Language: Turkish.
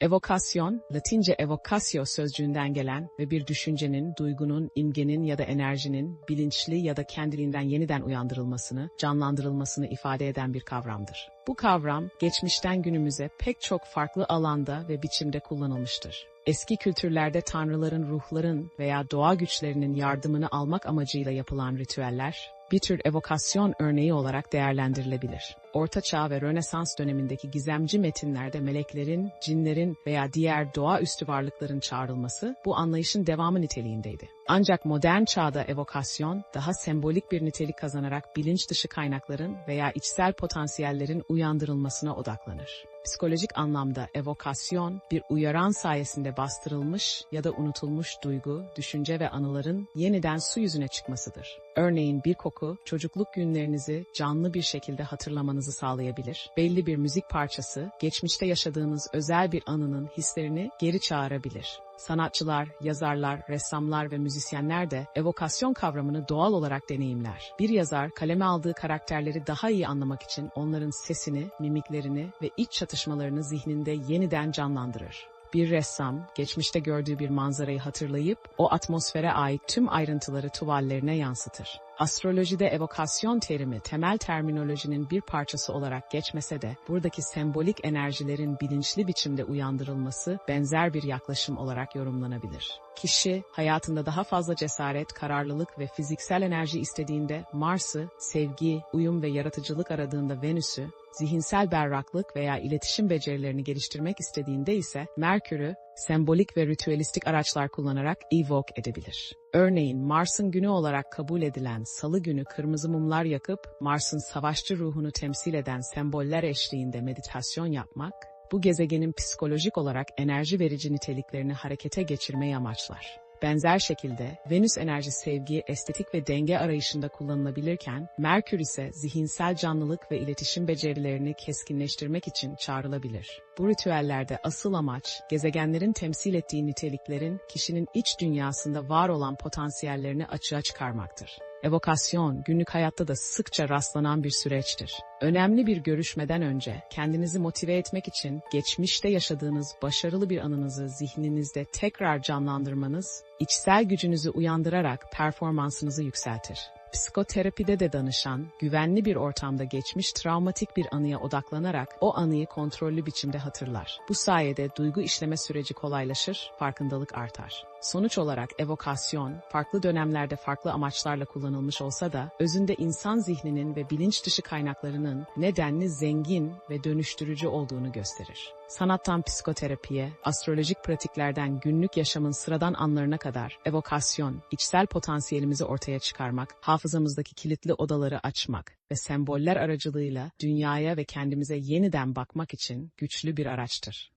Evokasyon, Latince evocatio sözcüğünden gelen ve bir düşüncenin, duygunun, imgenin ya da enerjinin bilinçli ya da kendiliğinden yeniden uyandırılmasını, canlandırılmasını ifade eden bir kavramdır. Bu kavram, geçmişten günümüze pek çok farklı alanda ve biçimde kullanılmıştır. Eski kültürlerde tanrıların, ruhların veya doğa güçlerinin yardımını almak amacıyla yapılan ritüeller, bir tür evokasyon örneği olarak değerlendirilebilir. Orta Çağ ve Rönesans dönemindeki gizemci metinlerde meleklerin, cinlerin veya diğer doğaüstü varlıkların çağrılması bu anlayışın devamı niteliğindeydi. Ancak modern çağda evokasyon daha sembolik bir nitelik kazanarak bilinç dışı kaynakların veya içsel potansiyellerin uyandırılmasına odaklanır. Psikolojik anlamda evokasyon, bir uyaran sayesinde bastırılmış ya da unutulmuş duygu, düşünce ve anıların yeniden su yüzüne çıkmasıdır. Örneğin bir koku, çocukluk günlerinizi canlı bir şekilde hatırlamanızı sağlayabilir. Belli bir müzik parçası, geçmişte yaşadığınız özel bir anının hislerini geri çağırabilir. Sanatçılar, yazarlar, ressamlar ve müzisyenler de evokasyon kavramını doğal olarak deneyimler. Bir yazar kaleme aldığı karakterleri daha iyi anlamak için onların sesini, mimiklerini ve iç çatışmalarını zihninde yeniden canlandırır. Bir ressam, geçmişte gördüğü bir manzarayı hatırlayıp o atmosfere ait tüm ayrıntıları tuvallerine yansıtır. Astrolojide evokasyon terimi temel terminolojinin bir parçası olarak geçmese de buradaki sembolik enerjilerin bilinçli biçimde uyandırılması benzer bir yaklaşım olarak yorumlanabilir. Kişi hayatında daha fazla cesaret, kararlılık ve fiziksel enerji istediğinde Mars'ı, sevgi, uyum ve yaratıcılık aradığında Venüs'ü, zihinsel berraklık veya iletişim becerilerini geliştirmek istediğinde ise Merkür'ü sembolik ve ritüelistik araçlar kullanarak evoke edebilir. Örneğin Mars'ın günü olarak kabul edilen salı günü kırmızı mumlar yakıp Mars'ın savaşçı ruhunu temsil eden semboller eşliğinde meditasyon yapmak, bu gezegenin psikolojik olarak enerji verici niteliklerini harekete geçirmeyi amaçlar. Benzer şekilde Venüs enerji sevgi, estetik ve denge arayışında kullanılabilirken, Merkür ise zihinsel canlılık ve iletişim becerilerini keskinleştirmek için çağrılabilir. Bu ritüellerde asıl amaç, gezegenlerin temsil ettiği niteliklerin kişinin iç dünyasında var olan potansiyellerini açığa çıkarmaktır. Evokasyon günlük hayatta da sıkça rastlanan bir süreçtir. Önemli bir görüşmeden önce kendinizi motive etmek için geçmişte yaşadığınız başarılı bir anınızı zihninizde tekrar canlandırmanız, içsel gücünüzü uyandırarak performansınızı yükseltir. Psikoterapide de danışan, güvenli bir ortamda geçmiş travmatik bir anıya odaklanarak o anıyı kontrollü biçimde hatırlar. Bu sayede duygu işleme süreci kolaylaşır, farkındalık artar. Sonuç olarak evokasyon, farklı dönemlerde farklı amaçlarla kullanılmış olsa da, özünde insan zihninin ve bilinç dışı kaynaklarının nedenli zengin ve dönüştürücü olduğunu gösterir. Sanattan psikoterapiye, astrolojik pratiklerden günlük yaşamın sıradan anlarına kadar evokasyon, içsel potansiyelimizi ortaya çıkarmak, hafızamızdaki kilitli odaları açmak ve semboller aracılığıyla dünyaya ve kendimize yeniden bakmak için güçlü bir araçtır.